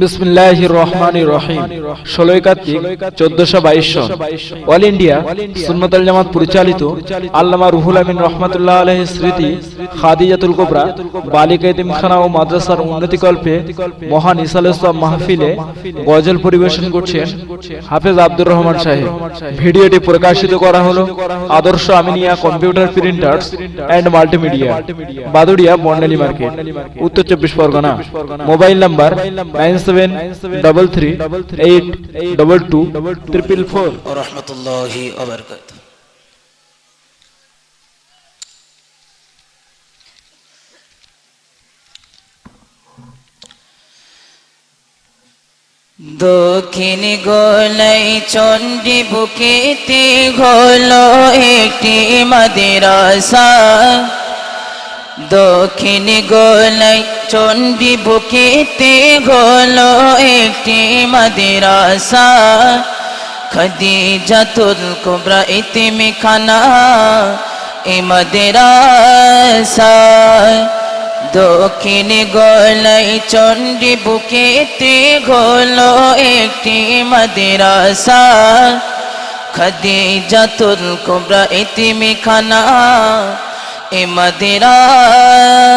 বিসমিল্লাহ রহমান রহিম। ষোলোই কার্তিক চোদ্দশো বাইশশো অল ইন্ডিয়া সুন্নতাল জামাত পরিচালিত আল্লামা রুহুল আমিন রহমতুল্লাহ আলহ স্মৃতি খাদিজাতুল কোবরা বালিকা ও মাদ্রাসার উন্নতিকল্পে মহান মাহফিলে গজল পরিবেশন করছেন হাফেজ আব্দুর রহমান সাহেব। ভিডিওটি প্রকাশিত করা হলো আদর্শ Aminia computer printers and multimedia Baduria Barnali market উত্তর চব্বিশ Pargana. Mobile number nine seven double three eight double two triple four और দক্ষিণ গোলাই চণ্ডী বুকেতে ঘোল একটি মাদিরাসা। দক্ষিণ গোলাই চণ্ডী বুকেতে হলো একটি মাদিরাসা। খদিজাতুল কুবরা ইতিমি খানা এ মাদিরাসা। দক্ষিণ গলাই চণ্ডী বুকেতে হলো একটি মাদিরাসা। খদিজাতুল কুবরা ইতিমি খানা এ মাদিরাসা।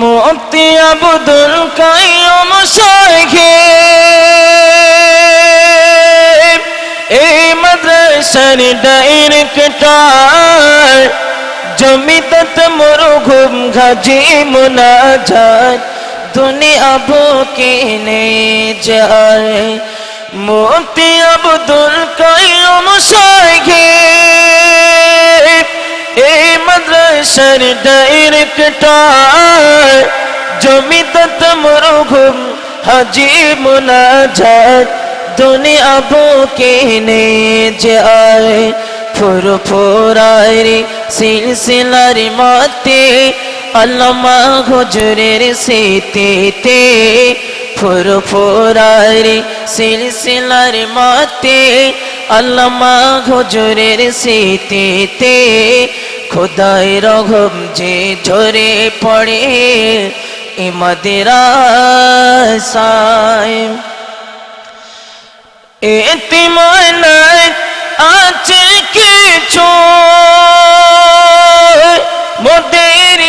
মুক্তি আবুদুল কাইয়ুম শাহে এই মাদ্রাসার ডাইরেক্টর জমিদত মরঘুম ঘাজি মুনাজাত, দুনিয়া বুকে নে যায়। মুক্তি আবুদুল কাইয়ুম শাহে এই মাদ্রাসার ডাইরেক্টর জমিদত মরঘুম হাজি মুনাজাত দুনিয়া বুকে নে যায় ফুরফুরারি সিলসিলার মতে। আল্লামা হুজুরের স্মৃতিতে ফুরফুরারি সিলসিলার মতে, আল্লামা হুজুরের স্মৃতিতে খোদাই রঘম যে ঝরে পড়ে ইমাদিরাসায় এতিমানায় আছে কিছু, মোদের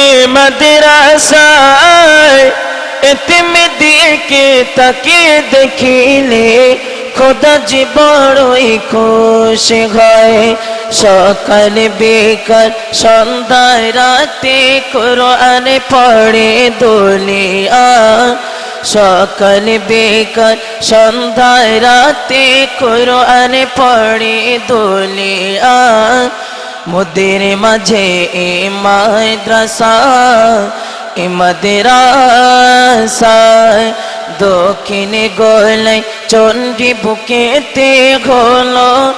এ মাদ্রাসায় দিকে তাকে দেখিলে খোদা যে বড়ই খুশি হয়। সকাল বেকার সন্ধ্যায় রাতে কোরআনে পড়ে দোলিয়া সকাল বেকার সন্ধ্যায় রাতে কোরআনে পড়ে দোলিয়া মোদের মাঝে এ মাদ্রাসা এ মাদ্রাসা। দক্ষিণে গোলাই চণ্ডী বুকেতে হলো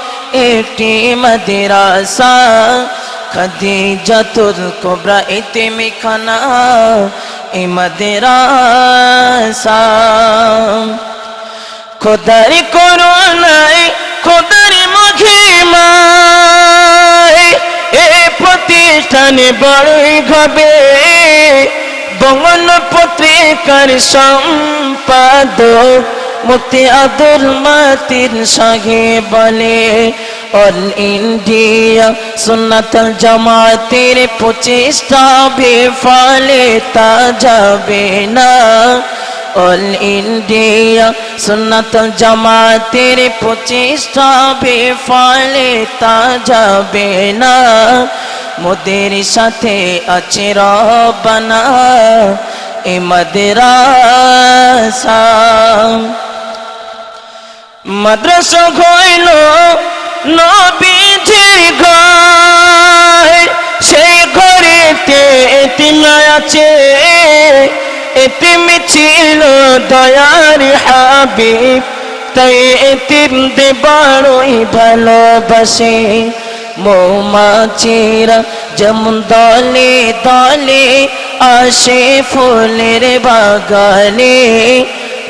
একটি মাদ্রাসা। খাদিজাতুল কুবরা, ইতিমি খানা, এ মাদ্রাসা। খোদার করুণায়, খোদার মহিমায় এ প্রতিষ্ঠানে বড়ই হবে। বঙ্গন পত্রিকার সম্পাদক মুক্তি আব্দুল মাতির সঙ্গে বলে, অল ইন্ডিয়া সুন্নাতল জামাতের প্রচেষ্টা বেফলে তা যাবে না। অল ইন্ডিয়া সুন্নাতল জামাতের প্রচেষ্টা বেফলে তা যাবে না। মোদের সাথে আছে রবানা মাদ্রাসা। মাদ্রাসা হইল নবীজির ঘর। সেই ঘরেতে এতিম আছে, এতিম ছিল দয়ার হাবিব। তাই এতিম দে বড়ই ভালোবাসে। মৌমাছিরা যেমন দলে দলে আসে ফুলের বাগানে,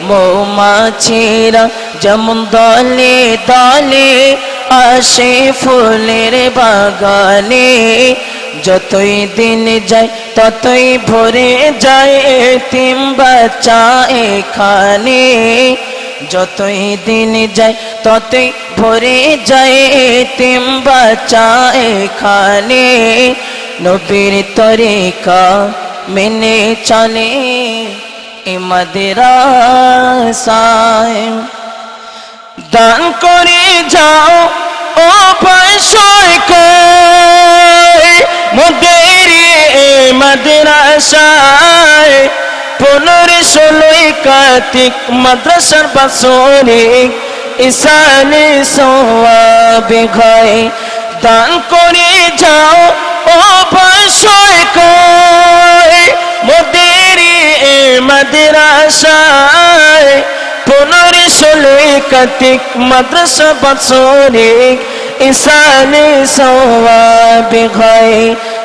মৌমাছিরা যেমন দলে দলে আসে ফুলের বাগানে। যতই দিন যায়, ততই ভরে যায় তিম বাচ্চা এখানে। যতই দিন যায়, ততই ভরে যায় তিম বাচ্চা এখানে। নবীর তরিকা মেনে চলে ইমাদেরাসায় দান করে যাও ও পয়সায় কই মোদের মাদ্রাসায় পনেরো ষোলোই কার্তিক মাদ্রাসার বাসরিক ইসানে সোয়াবে ঘয় দান করে যাও পয়সায় কই মোদের মাদ্রাসায় পনেরো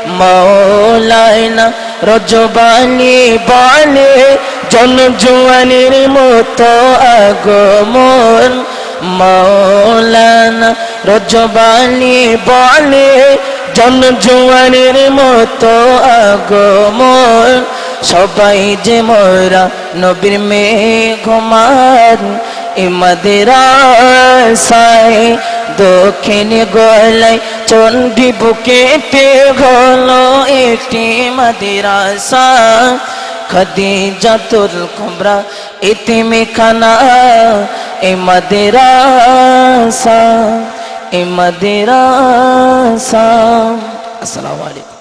মৌলানা রজবানি বলে জন মতো আগমন। মৌলানা রজবানি বলে জন জুয়ানির মতো আগমন, সবাই যে মোরা নবীর মেঘমার ইমাদের আশায় দক্ষিণ গলায় চণ্ডী বুকেতে হলো একটি মাদিরাসা। খাদিজাতুল কুবরা ইতিমে খানা এ মাদিরাসা। এ মাদিরাসা। আসসালামু আলাইকুম।